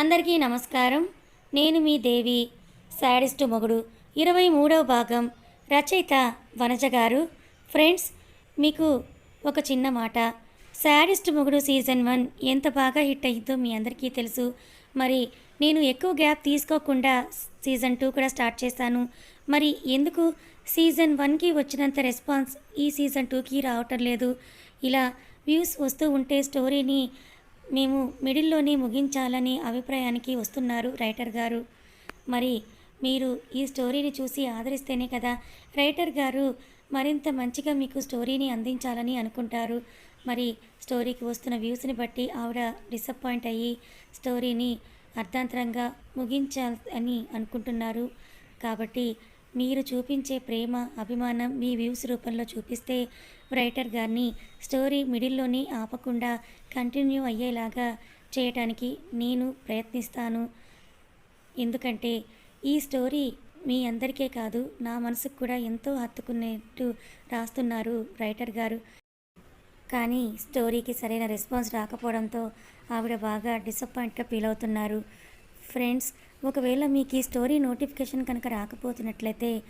అందరికీ నమస్కారం. నేను మీ దేవి శాడిస్ట్ మొగుడు. ఇరవై మూడవ భాగం రచయిత వనజ గారు. ఫ్రెండ్స్ మీకు ఒక చిన్న మాట. శాడిస్ట్ మొగుడు సీజన్ వన్ ఎంత బాగా హిట్ అయ్యిందో మీ అందరికీ తెలుసు. మరి నేను ఎక్కువ గ్యాప్ తీసుకోకుండా సీజన్ టూ కూడా స్టార్ట్ చేశాను. మరి ఎందుకు సీజన్ వన్కి వచ్చినంత రెస్పాన్స్ ఈ సీజన్ టూకి రావటం లేదు? ఇలా వ్యూస్ వస్తూ ఉంటే స్టోరీని మేము మిడిల్లోనే ముగించాలని అభిప్రాయానికి వస్తున్నారు రైటర్ గారు. మరి మీరు ఈ స్టోరీని చూసి ఆదరిస్తేనే కదా రైటర్ గారు మరింత మంచిగా మీకు స్టోరీని అందించాలని అనుకుంటారు. మరి స్టోరీకి వస్తున్న వ్యూస్ని బట్టి ఆవిడ డిసప్పాయింట్ అయ్యి స్టోరీని అర్థాంతరంగా ముగించాలని అనుకుంటున్నారు. కాబట్టి మీరు చూపించే ప్రేమ అభిమానం మీ వ్యూస్ రూపంలో చూపిస్తే రైటర్ గారిని స్టోరీ మిడిల్లోనే ఆపకుండా కంటిన్యూ అయ్యేలాగా చేయటానికి నేను ప్రయత్నిస్తాను. ఎందుకంటే ఈ స్టోరీ మీ అందరికీ కాదు నా మనసుకు కూడా ఎంతో హత్తుకునేట్టు రాస్తున్నారు రైటర్ గారు. కానీ స్టోరీకి సరైన రెస్పాన్స్ రాకపోవడంతో ఆవిడ బాగా డిసప్పాయింట్గా ఫీల్ అవుతున్నారు. ఫ్రెండ్స్ ఒకవేళ మీకు ఈ స్టోరీ నోటిఫికేషన్ కనుక రాకపోతున్నట్లయితే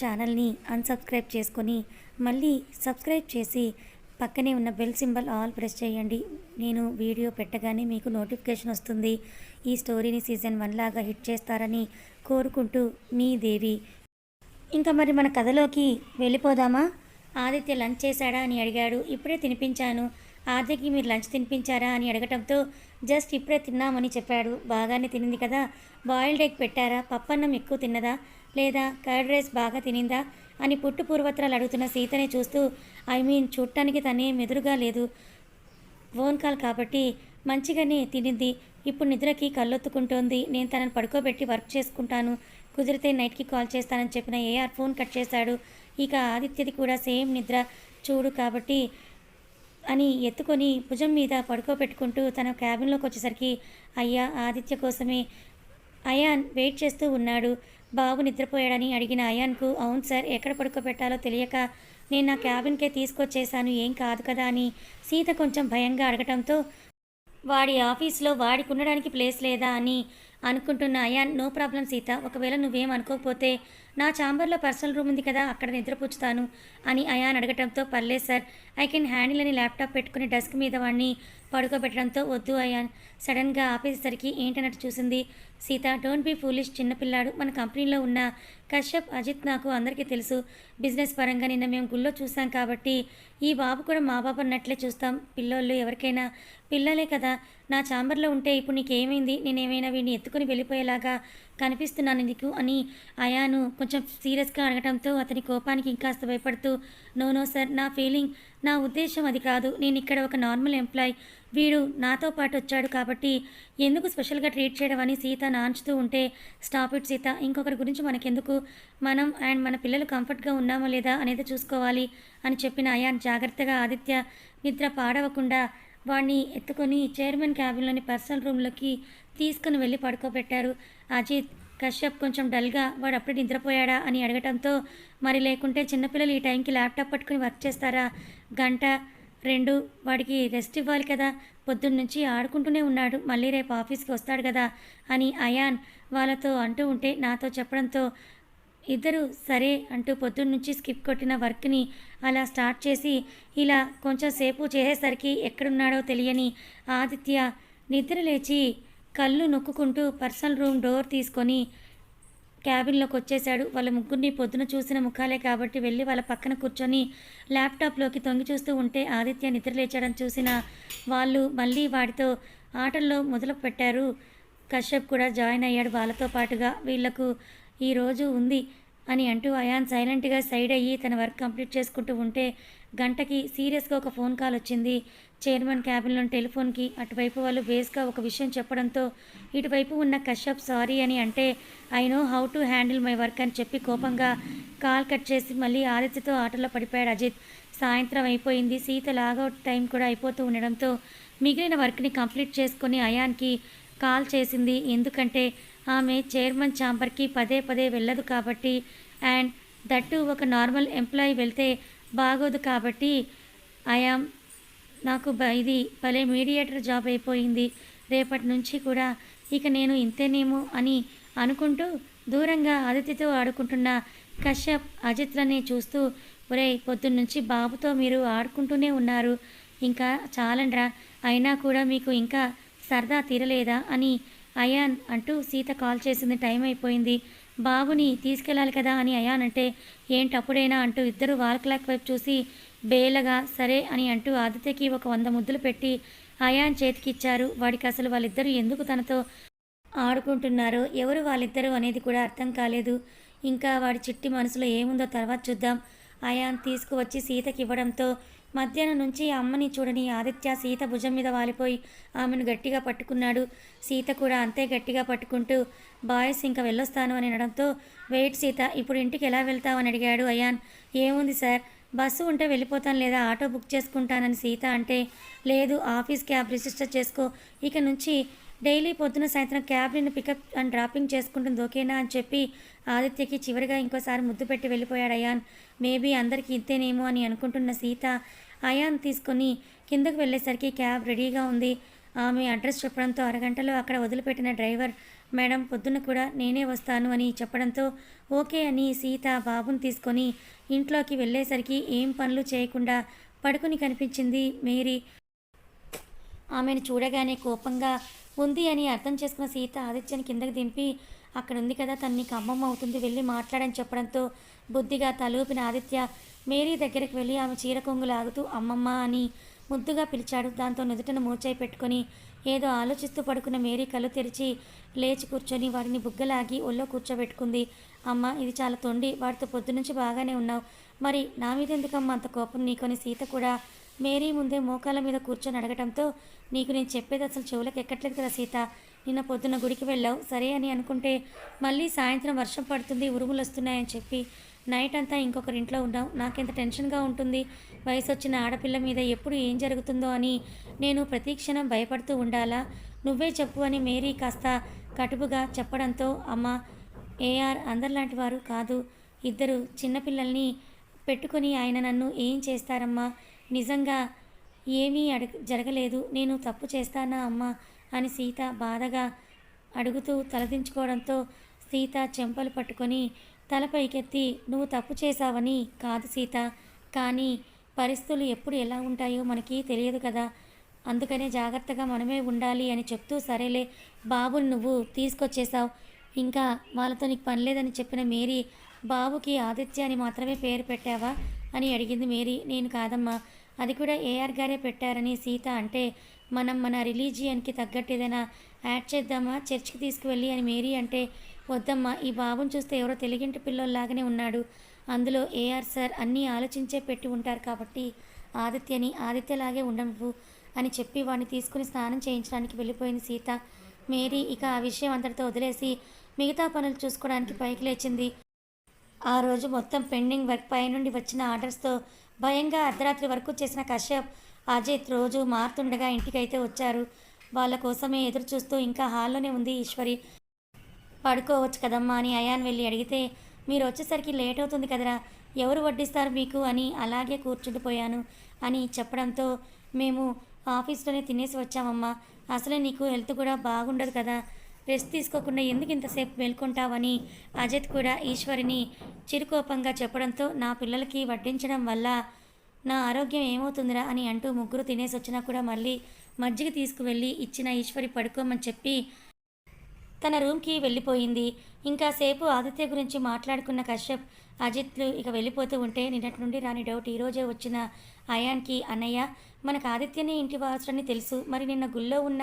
ఛానల్ని అన్సబ్స్క్రైబ్ చేసుకొని మళ్ళీ సబ్స్క్రైబ్ చేసి పక్కనే ఉన్న బెల్ సింబల్ ఆల్ ప్రెస్ చేయండి. నేను వీడియో పెట్టగానే మీకు నోటిఫికేషన్ వస్తుంది. ఈ స్టోరీని సీజన్ వన్ లాగా హిట్ చేస్తారని కోరుకుంటూ మీ దేవి. ఇంకా మరి మన కథలోకి వెళ్ళిపోదామా? ఆదిత్య లంచ్ చేశాడా అని అడిగాడు. ఇప్పుడే తినిపించాను. ఆదిత్యకి మీరు లంచ్ తినిపించారా అని అడగటంతో జస్ట్ ఇప్పుడే తిన్నామని చెప్పాడు. బాగానే తినింది కదా. బాయిల్డ్ ఎగ్ పెట్టారా? పప్పన్నం ఎక్కువ తిన్నదా? లేదా కర్డ్ రైస్ బాగా తినిందా? అని పుట్టు పూర్వత్రాలు అడుగుతున్న సీతని చూస్తూ ఐ మీన్ చూడటానికి తనే మెదురుగా లేదు. ఫోన్ కాల్ కాబట్టి మంచిగానే తినింది. ఇప్పుడు నిద్రకి కళ్ళొత్తుకుంటోంది. నేను తనని పడుకోబెట్టి వర్క్ చేసుకుంటాను. కుదిరితే నైట్కి కాల్ చేస్తానని చెప్పిన ఏఆర్ ఫోన్ కట్ చేశాడు. ఇక ఆదిత్యది కూడా సేమ్ నిద్ర. చూడు కాబట్టి అని ఎత్తుకొని భుజం మీద పడుకోబెట్టుకుంటూ తన క్యాబిన్లోకి వచ్చేసరికి అయ్యా ఆదిత్య కోసమే. అయాన్ వెయిట్ చేస్తూ ఉన్నాడు. బాబు నిద్రపోయాడని అడిగిన అయాన్కు అవును సార్ ఎక్కడ పడుకోబెట్టాలో తెలియక నేను నా క్యాబిన్కే తీసుకొచ్చేశాను. ఏం కాదు కదా అని సీత కొంచెం భయంగా అడగటంతో వాడి ఆఫీస్లో వాడికి ఉండడానికి ప్లేస్ లేదా అని అనుకుంటున్న అయాన్ నో ప్రాబ్లం సీత. ఒకవేళ నువ్వేం అనుకోకపోతే నా ఛాంబర్లో పర్సనల్ రూమ్ ఉంది కదా అక్కడ నిద్రపుచ్చుతాను అని అయాన్ అడగటంతో పర్లేదు సార్ ఐ కెన్ హ్యాండిల్ అని ల్యాప్టాప్ పెట్టుకుని డెస్క్ మీద వాడిని పడుకోబెట్టడంతో వద్దు అయాన్. సడన్గా ఆపేసేసరికి ఏంటన్నట్టు చూసింది? సీత డోంట్ బీ ఫూలిష్ చిన్నపిల్లాడు మన కంపెనీలో ఉన్న కశ్యప్ అజిత్ నాకు అందరికీ తెలుసు. బిజినెస్ పరంగా నిన్న మేము గుళ్ళో చూసాం కాబట్టి ఈ బాబు కూడా మా బాబు అన్నట్లే చూస్తాం. పిల్లోళ్ళు ఎవరికైనా పిల్లలే కదా నా ఛాంబర్లో ఉంటే ఇప్పుడు నీకేమైంది? నేనేమైనా వీడిని ఎత్తుకుని వెళ్ళిపోయేలాగా కనిపిస్తున్నాను నీకు అని అయాను కొంచెం సీరియస్గా అడగటంతో అతని కోపానికి ఇంకాస్త భయపడుతూ నో నో సార్ నా ఫీలింగ్ నా ఉద్దేశం అది కాదు. నేను ఇక్కడ ఒక నార్మల్ ఎంప్లాయ్. వీడు నాతో పాటు వచ్చాడు కాబట్టి ఎందుకు స్పెషల్గా ట్రీట్ చేయడం అని సీత నాంచుతూ ఉంటే స్టాప్ ఇట్ సీత. ఇంకొకరి గురించి మనకెందుకు? మనం అండ్ మన పిల్లలు కంఫర్ట్గా ఉన్నామా లేదా అనేది చూసుకోవాలి అని చెప్పిన అయాన్ జాగ్రత్తగా ఆదిత్య నిద్ర పాడవకుండా వాడిని ఎత్తుకొని చైర్మన్ క్యాబిన్లోని పర్సనల్ రూమ్లోకి తీసుకుని వెళ్ళి పడుకోబెట్టారు. అజిత్ కశ్యప్ కొంచెం డల్గా వాడు అప్పుడే నిద్రపోయాడా? అని అడగటంతో మరి లేకుంటే చిన్నపిల్లలు ఈ టైంకి ల్యాప్టాప్ పట్టుకుని వర్క్ చేస్తారా? గంట రెండు వాడికి రెస్ట్ ఇవ్వాలి కదా. పొద్దున్న నుంచి ఆడుకుంటూనే ఉన్నాడు. మళ్ళీ రేపు ఆఫీస్కి వస్తాడు కదా అని అయాన్ వాళ్ళతో అంటూ ఉంటే నాతో చెప్పడంతో ఇద్దరు సరే అంటూ పొద్దున్న నుంచి స్కిప్ కొట్టిన వర్క్ని అలా స్టార్ట్ చేసి ఇలా కొంచెం సేపు చేసేసరికి ఎక్కడున్నాడో తెలియని ఆదిత్య నిద్ర లేచి కళ్ళు నొక్కుంటూ పర్సనల్ రూమ్ డోర్ తీసుకొని క్యాబిన్లోకి వచ్చేశాడు. వాళ్ళ ముగ్గురిని పొద్దున చూసిన ముఖాలే కాబట్టి వెళ్ళి వాళ్ళ పక్కన కూర్చొని ల్యాప్టాప్లోకి తొంగి చూస్తూ ఉంటే ఆదిత్య నిద్రలేచాడని చూసిన వాళ్ళు మళ్ళీ వాడితో ఆటల్లో మొదలు పెట్టారు కశ్యప్ కూడా జాయిన్ అయ్యాడు వాళ్ళతో పాటుగా. వీళ్ళకు ఈరోజు ఉంది అని అంటూ అయాన్ సైలెంట్గా సైడ్ అయ్యి తన వర్క్ కంప్లీట్ చేసుకుంటూ ఉంటే గంటకి సీరియస్గా ఒక ఫోన్ కాల్ వచ్చింది. చైర్మన్ క్యాబిన్లోని టెలిఫోన్కి అటువైపు వాళ్ళు బేస్గా ఒక విషయం చెప్పడంతో ఇటువైపు ఉన్న కశ్యప్ సారీ అని అంటే I know how to handle my work అని చెప్పి కోపంగా కాల్ కట్ చేసి మళ్ళీ ఆదిత్యతో ఆటలో పడిపోయాడు అజిత్. సాయంత్రం అయిపోయింది. సీత లాగౌట్ టైం కూడా అయిపోతూ ఉండడంతో మిగిలిన వర్క్ని కంప్లీట్ చేసుకొని అయాన్కి కాల్ చేసింది. ఎందుకంటే ఆమె చైర్మన్ ఛాంబర్కి పదే పదే వెళ్ళదు కాబట్టి అండ్ దట్టు ఒక నార్మల్ ఎంప్లాయీ వెళ్తే బాగోదు కాబట్టి ఐఆమ్ నాకు ఇది భలే మీడియేటర్ జాబ్ అయిపోయింది. రేపటి నుంచి కూడా ఇక నేను ఇంతేనేమో అని అనుకుంటూ దూరంగా అదితితో ఆడుకుంటున్న కశ్యప్ అజిత్లని చూస్తూ ఒరే పొద్దున్నుంచి బాబుతో మీరు ఆడుకుంటూనే ఉన్నారు. ఇంకా చాలండ్రా. అయినా కూడా మీకు ఇంకా సరదా తీరలేదా? అని అయాన్ అంటూ సీత కాల్ చేసింది. టైం అయిపోయింది. బాబుని తీసుకెళ్ళాలి కదా అని అయానంటే ఏంటప్పుడైనా అంటూ ఇద్దరు వాల్ క్లాక్ వైపు చూసి బేలగా సరే అని అంటూ ఆదిత్యకి ఒక వంద ముద్దులు పెట్టి అయాన్ చేతికిచ్చారు. వాడికి అసలు వాళ్ళిద్దరూ ఎందుకు తనతో ఆడుకుంటున్నారో ఎవరు వాళ్ళిద్దరూ అనేది కూడా అర్థం కాలేదు. ఇంకా వాడి చిట్టి మనసులో ఏముందో తర్వాత చూద్దాం. అయాన్ తీసుకువచ్చి సీతకి ఇవ్వడంతో మధ్యాహ్నం నుంచి అమ్మని చూడని ఆదిత్య సీత భుజం మీద వాలిపోయి ఆమెను గట్టిగా పట్టుకున్నాడు. సీత కూడా అంతే గట్టిగా పట్టుకుంటూ బాయ్స్ ఇంకా వెళ్ళొస్తాను అని అనడంతో వెయిట్ సీత ఇప్పుడు ఇంటికి ఎలా వెళ్తావని అడిగాడు అయాన్. ఏముంది సార్ బస్సు ఉంటే వెళ్ళిపోతాను లేదా ఆటో బుక్ చేసుకుంటానని సీత అంటే లేదు ఆఫీస్ క్యాబ్ రిజిస్టర్ చేసుకో ఇక నుంచి డైలీ పొద్దున సాయంత్రం క్యాబ్ నిన్ను పికప్ అండ్ డ్రాపింగ్ చేసుకుంటుంది ఓకేనా అని చెప్పి ఆదిత్యకి చివరిగా ఇంకోసారి ముద్దు పెట్టి వెళ్ళిపోయాడు అయాన్. మేబీ అందరికీ ఇంతేనేమో అని అనుకుంటున్న సీత అయాన్ తీసుకొని కిందకు వెళ్ళేసరికి క్యాబ్ రెడీగా ఉంది. ఆమె అడ్రస్ చెప్పడంతో అరగంటలో అక్కడ వదిలిపెట్టిన డ్రైవర్ మేడం పొద్దున్న కూడా నేనే వస్తాను అని చెప్పడంతో ఓకే అని సీత బాబుని తీసుకొని ఇంట్లోకి వెళ్ళేసరికి ఏం పనులు చేయకుండా పడుకుని కనిపించింది మేరీ. ఆమెను చూడగానే కోపంగా ఉంది అని అర్థం చేసుకున్న సీత ఆదిత్యని కిందకి దింపి అక్కడ ఉంది కదా తన్ని నీకు అమ్మమ్మ అవుతుంది వెళ్ళి మాట్లాడని చెప్పడంతో బుద్ధిగా తలూపిన ఆదిత్య మేరీ దగ్గరికి వెళ్ళి ఆమె చీర కొంగు లాగుతూ అమ్మమ్మ అని ముద్దుగా పిలిచాడు. దాంతో నుదుటను మూచాయి పెట్టుకొని ఏదో ఆలోచిస్తూ పడుకున్న మేరీ కళ్ళు తెరిచి లేచి కూర్చొని వాడిని బుగ్గలాగి ఒళ్ళో కూర్చోబెట్టుకుంది. అమ్మ ఇది చాలా తొండి వాడితో పొద్దునుంచి బాగానే ఉన్నావు. మరి నా మీద ఎందుకమ్మ అంత కోపం? నీకొని సీత కూడా మేరీ ముందే మోకాల మీద కూర్చొని అడగటంతో నీకు నేను చెప్పేది అసలు చెవులకు ఎక్కట్లేదు కదా సీత. నిన్న పొద్దున్న గుడికి వెళ్ళావు. సరే అని అనుకుంటే మళ్ళీ సాయంత్రం వర్షం పడుతుంది ఉరుములు వస్తున్నాయని చెప్పి. నైట్ అంతా ఇంకొకరింట్లో ఉన్నావు. నాకెంత టెన్షన్గా ఉంటుంది. వయసు వచ్చిన ఆడపిల్ల మీద ఎప్పుడు ఏం జరుగుతుందో అని నేను ప్రతీక్షణం భయపడుతూ ఉండాలా? నువ్వే చెప్పు అని మేరీ కాస్త కటుపుగా చెప్పడంతో అమ్మ ఏఆర్ అందరిలాంటి వారు కాదు. ఇద్దరు చిన్నపిల్లల్ని పెట్టుకొని ఆయన నన్ను ఏం చేస్తారమ్మా? నిజంగా ఏమీ అడగ జరగలేదు. నేను తప్పు చేస్తానా అమ్మా? అని సీత బాధగా అడుగుతూ తలదించుకోవడంతో సీత చెంపలు పట్టుకొని తల పైకెత్తి నువ్వు తప్పు చేశావని కాదు సీత. కానీ పరిస్థితులు ఎప్పుడు ఎలా ఉంటాయో మనకి తెలియదు కదా. అందుకనే జాగ్రత్తగా మనమే ఉండాలి అని చెప్తూ సరేలే బాబుని నువ్వు తీసుకొచ్చేసావు ఇంకా వాళ్ళతో నీకు పని లేదని చెప్పిన మేరీ బాబుకి ఆదిత్య అని మాత్రమే పేరు పెట్టావా? అని అడిగింది మేరీ. నేను కాదమ్మా. అది కూడా ఏఆర్ గారే పెట్టారని సీత అంటే మనం మన రిలీజియన్కి తగ్గట్టు ఏదైనా యాడ్ చేద్దామా చర్చ్కి తీసుకువెళ్ళి అని మేరీ అంటే వద్దమ్మా ఈ బాబుని చూస్తే ఎవరో తెలుగింటి పిల్లోల్లాగానే ఉన్నాడు. అందులో ఏఆర్ సార్ అన్నీ ఆలోచించే పెట్టి ఉంటారు కాబట్టి ఆదిత్యని ఆదిత్యలాగే ఉండవు అని చెప్పి వాడిని తీసుకుని స్నానం చేయించడానికి వెళ్ళిపోయింది సీత. మేరీ ఇక ఆ విషయం అంతటితో వదిలేసి మిగతా పనులు చూసుకోవడానికి పైకి లేచింది. ఆ రోజు మొత్తం పెండింగ్ వర్క్ పై నుండి వచ్చిన ఆర్డర్స్తో భయంగా అర్ధరాత్రి వరకు చేసిన కశ్యప్ అజిత్ రోజు మారుతుండగా ఇంటికైతే వచ్చారు. వాళ్ళ కోసమే ఎదురు చూస్తూ ఇంకా హాల్లోనే ఉంది ఈశ్వరి. పడుకోవచ్చు కదమ్మా అని అయాన్ వెళ్ళి అడిగితే మీరు వచ్చేసరికి లేట్ అవుతుంది కదరా ఎవరు వడ్డిస్తారు మీకు అని అలాగే కూర్చుండిపోయాను అని చెప్పడంతో మేము ఆఫీస్లోనే తినేసి వచ్చామమ్మా. అసలే నీకు హెల్త్ కూడా బాగుండదు కదా రెస్ట్ తీసుకోకుండా ఎందుకు ఇంతసేపు మేల్కొంటావని అజిత్ కూడా ఈశ్వరిని చిరుకోపంగా చెప్పడంతో నా పిల్లలకి వడ్డించడం వల్ల నా ఆరోగ్యం ఏమవుతుందిరా అని అంటూ ముగ్గురు తినేసి వచ్చినా కూడా మళ్ళీ మజ్జిగ తీసుకువెళ్ళి ఇచ్చిన ఈశ్వరి పడుకోమని చెప్పి తన రూమ్కి వెళ్ళిపోయింది. ఇంకా సేపు ఆదిత్య గురించి మాట్లాడుకున్న కశ్యప్ అజిత్లు ఇక వెళ్ళిపోతూ ఉంటే నిన్నటి నుండి రాని డౌట్ ఈరోజే వచ్చిన అయాన్కి అన్నయ్య మనకు ఆదిత్యని ఇంటి వాసుడని తెలుసు. మరి నిన్న గుళ్ళో ఉన్న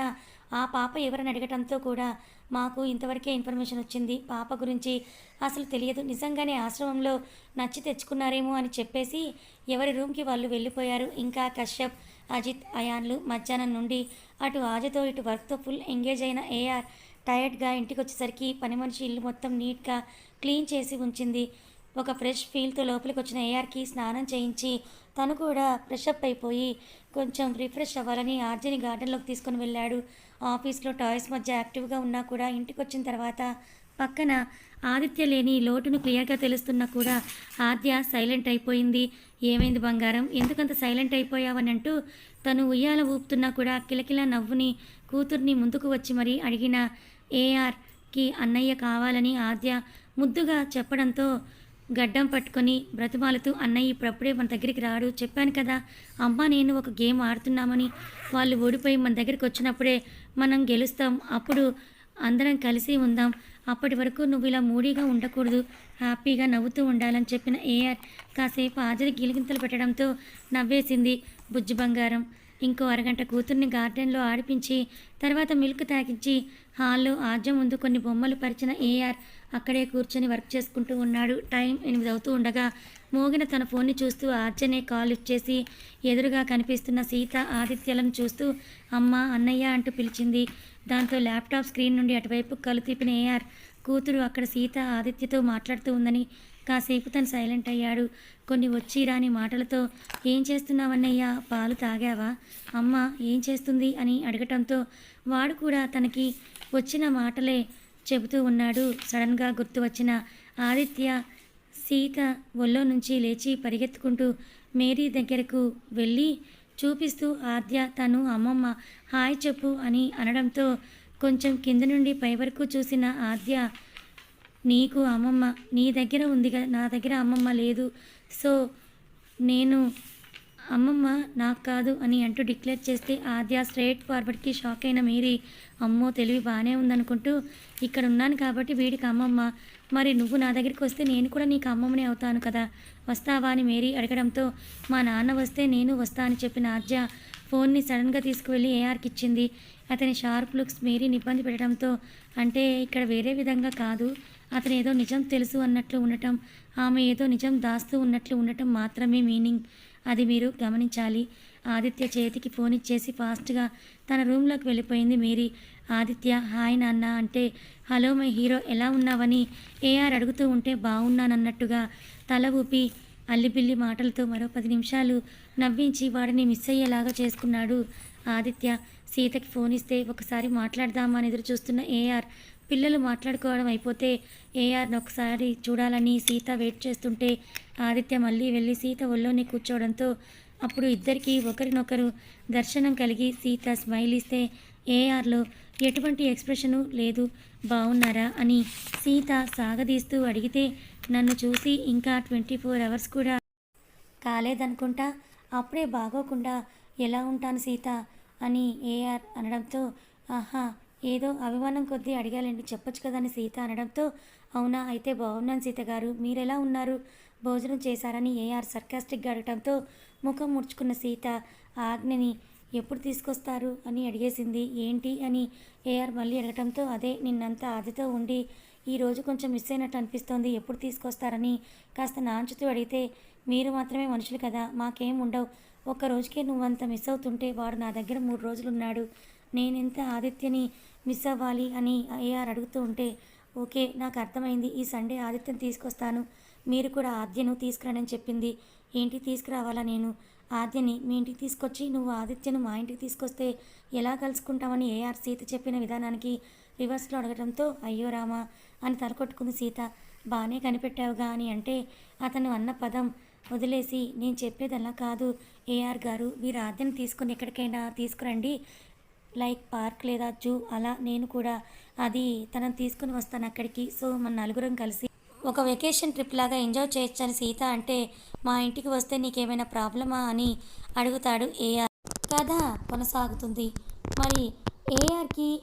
ఆ పాప ఎవరని అడగటంతో కూడా మాకు ఇంతవరకే ఇన్ఫర్మేషన్ వచ్చింది. పాప గురించి అసలు తెలియదు. నిజంగానే ఆశ్రమంలో నచ్చి తెచ్చుకున్నారేమో అని చెప్పేసి ఎవరి రూమ్కి వాళ్ళు వెళ్ళిపోయారు. ఇంకా కశ్యప్ అజిత్ అయాన్లు మధ్యాహ్నం నుండి అటు ఆజతో ఇటు వర్క్తో ఫుల్ ఎంగేజ్ అయిన ఏఆర్ టైర్డ్గా ఇంటికి వచ్చేసరికి పని మనిషి ఇల్లు మొత్తం నీట్గా క్లీన్ చేసి ఉంచింది. ఒక ఫ్రెష్ ఫీల్తో లోపలికి వచ్చిన ఏఆర్కి స్నానం చేయించి తను కూడా ఫ్రెష్ అప్ అయిపోయి కొంచెం రిఫ్రెష్ అవ్వాలని ఆర్జని గార్డెన్లోకి తీసుకొని వెళ్ళాడు. ఆఫీస్లో టాయ్స్ మధ్య యాక్టివ్గా ఉన్నా కూడా ఇంటికి వచ్చిన తర్వాత పక్కన ఆదిత్య లేని లోటును క్లియర్గా తెలుస్తున్నా కూడా ఆద్య సైలెంట్ అయిపోయింది. ఏమైంది బంగారం? ఎందుకంత సైలెంట్ అయిపోయావని అంటూ తను ఉయ్యాల ఊపుతున్నా కూడా కిలకిల నవ్వుని కూతుర్ని ముందుకు వచ్చి మరీ అడిగిన ఏఆర్కి అన్నయ్య కావాలని ఆద్య ముద్దుగా చెప్పడంతో గడ్డం పట్టుకొని బ్రతిమాలుతూ అన్నయ్య ఇప్పుడప్పుడే మన దగ్గరికి రాడు. చెప్పాను కదా అమ్మ నేను ఒక గేమ్ ఆడుతున్నామని. వాళ్ళు ఓడిపోయి మన దగ్గరికి వచ్చినప్పుడే మనం గెలుస్తాం. అప్పుడు అందరం కలిసి ఉందాం. అప్పటి వరకు నువ్వు ఇలా మూడీగా ఉండకూడదు. హ్యాపీగా నవ్వుతూ ఉండాలని చెప్పిన ఏఆర్ కాసేపు ఆదిరి గిలిగింతలు పెట్టడంతో నవ్వేసింది బుజ్జి బంగారం. ఇంకో అరగంట కూతుర్ని గార్డెన్లో ఆడిపించి తర్వాత మిల్క్ తాగించి హాల్లో ఆద్యం ముందు కొన్ని బొమ్మలు పరిచిన ఏఆర్ అక్కడే కూర్చొని వర్క్ చేసుకుంటూ ఉన్నాడు. టైం ఎనిమిది అవుతూ ఉండగా మోగిన తన ఫోన్ని చూస్తూ ఆర్జనే కాల్ ఇచ్చేసి ఎదురుగా కనిపిస్తున్న సీత ఆదిత్యలను చూస్తూ అమ్మ అన్నయ్య అంటూ పిలిచింది. దాంతో ల్యాప్టాప్ స్క్రీన్ నుండి అటువైపు కలు తిప్పిన ఏఆర్ కూతురు అక్కడ సీత ఆదిత్యతో మాట్లాడుతూ ఉందని కాసేపు తను సైలెంట్ అయ్యాడు. కొన్ని వచ్చి రాని మాటలతో ఏం చేస్తున్నావన్నయ్యా? పాలు తాగావా? అమ్మ ఏం చేస్తుంది? అని అడగటంతో వాడు కూడా తనకి వచ్చిన మాటలే చెబుతూ ఉన్నాడు. సడన్గా గుర్తు వచ్చిన ఆదిత్య సీత ఒళ్ళో నుంచి లేచి పరిగెత్తుకుంటూ మేరీ దగ్గరకు వెళ్ళి చూపిస్తూ ఆద్య తను అమ్మమ్మ హాయ్ చెప్పు అని అనడంతో కొంచెం కింద నుండి పై వరకు చూసిన ఆద్య నీకు అమ్మమ్మ నీ దగ్గర ఉంది కదా నా దగ్గర అమ్మమ్మ లేదు. సో నేను అమ్మమ్మ నాకు కాదు అని అంటూ డిక్లేర్ చేస్తే ఆద్య స్ట్రేట్ ఫార్వర్డ్కి షాక్ అయిన మీరి అమ్మో తెలివి బాగానే ఉందనుకుంటూ ఇక్కడ ఉన్నాను కాబట్టి వీడికి అమ్మమ్మ మరి నువ్వు నా దగ్గరికి వస్తే నేను కూడా నీకు అమ్మమ్మనే అవుతాను కదా? వస్తావా అని మేరీ అడగడంతో మా నాన్న వస్తే నేను వస్తా అని చెప్పిన ఆర్జ ఫోన్ని సడన్గా తీసుకువెళ్ళి ఏఆర్కి ఇచ్చింది. అతని షార్ప్ లుక్స్ మేరీని ఇబ్బంది పెట్టడంతో అంటే ఇక్కడ వేరే విధంగా కాదు. అతను ఏదో నిజం తెలుసు అన్నట్లు ఉండటం ఆమె ఏదో నిజం దాస్తూ ఉన్నట్లు ఉండటం మాత్రమే మీనింగ్. అది మీరు గమనించాలి. ఆదిత్య చేతికి ఫోన్ ఇచ్చేసి ఫాస్ట్గా తన రూమ్లోకి వెళ్ళిపోయింది మేరీ. ఆదిత్య హాయ్ నాన్న అంటే హలో మై హీరో ఎలా ఉన్నావని ఏఆర్ అడుగుతూ ఉంటే బాగున్నానన్నట్టుగా తల ఊపి అల్లిబిల్లి మాటలతో మరో పది నిమిషాలు నవ్వించి వాడిని మిస్ అయ్యేలాగా చేసుకున్నాడు ఆదిత్య. సీతకి ఫోన్ ఇస్తే ఒకసారి మాట్లాడదామని ఎదురు చూస్తున్న ఏఆర్. పిల్లలు మాట్లాడుకోవడం అయిపోతే ఏఆర్ని ఒకసారి చూడాలని సీత వెయిట్ చేస్తుంటే ఆదిత్య మళ్ళీ వెళ్ళి సీత ఒళ్ళోనే కూర్చోవడంతో అప్పుడు ఇద్దరికీ ఒకరినొకరు దర్శనం కలిగి సీత స్మైల్ ఇస్తే ఏఆర్లో ఎటువంటి ఎక్స్ప్రెషను లేదు బాగున్నారా అని సీత సాగదీస్తూ అడిగితే నన్ను చూసి ఇంకా ట్వంటీ ఫోర్ అవర్స్ కూడా కాలేదనుకుంటా అప్పుడే బాగోకుండా ఎలా ఉంటాను సీత అని ఏఆర్ అనడంతో ఆహా ఏదో అభిమానం కొద్దీ అడిగాలండి చెప్పొచ్చు కదని సీత అనడంతో అవునా అయితే బాగున్నాను సీత గారు మీరెలా ఉన్నారు? భోజనం చేశారని ఏఆర్ సర్కాస్టిక్గా అడగడంతో ముఖం ముడుచుకున్న సీత ఆజ్ఞని ఎప్పుడు తీసుకొస్తారు? అని అడిగేసింది. ఏంటి? అని ఏఆర్ మళ్ళీ అడగటంతో అదే నిన్నంతా ఆదితో ఉండి ఈరోజు కొంచెం మిస్ అయినట్టు అనిపిస్తోంది. ఎప్పుడు తీసుకొస్తారని కాస్త నాంచుతూ అడిగితే మీరు మాత్రమే మనుషులు కదా మాకేం ఉండవు. ఒక్క రోజుకే నువ్వంత మిస్ అవుతుంటే వాడు నా దగ్గర మూడు రోజులు ఉన్నాడు నేనెంత ఆదిత్యని మిస్ అవ్వాలి? అని ఏఆర్ అడుగుతూ ఉంటే ఓకే నాకు అర్థమైంది. ఈ సండే ఆదిత్యం తీసుకొస్తాను. మీరు కూడా ఆద్యను తీసుకురానని చెప్పింది. ఏంటి తీసుకురావాలా నేను? ఆద్యని మీ ఇంటికి తీసుకొచ్చి నువ్వు ఆదిత్యను మా ఇంటికి తీసుకొస్తే ఎలా కలుసుకుంటామని ఏఆర్ సీత చెప్పిన విధానానికి రివర్స్లో అడగడంతో అయ్యో రామా అని తలకొట్టుకుంది సీత. బాగానే కనిపెట్టావుగా అని అంటే అతను అన్న పదం వదిలేసి నేను చెప్పేది అలా కాదు. ఏఆర్ గారు మీరు ఆద్యను తీసుకుని ఎక్కడికైనా తీసుకురండి. లైక్ పార్క్ లేదా జూ అలా నేను కూడా. అది తనని తీసుకుని వస్తాను అక్కడికి. సో మన నలుగురం కలిసి ఒక వెకేషన్ ట్రిప్ లాగా ఎంజాయ్ చేయొచ్చని సీత అంటే మా ఇంటికి వస్తే నీకేమైనా ప్రాబ్లమా? అని అడుగుతాడు ఏఆర్ కథ కొనసాగుతుంది. మరి ఏఆర్కి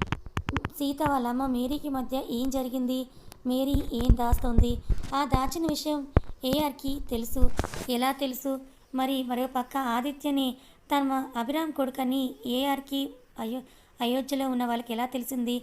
సీత వాళ్ళ అమ్మ మేరీకి మధ్య ఏం జరిగింది? మేరీ ఏం దాస్తోంది? ఆ దాచిన విషయం ఏఆర్కి తెలుసు. ఎలా తెలుసు? మరి మరో పక్క ఆదిత్యని తన అభిరామ్ కొడుకని ఏఆర్కి అయో అయోధ్యలో ఉన్న వాళ్ళకి ఎలా తెలిసింది?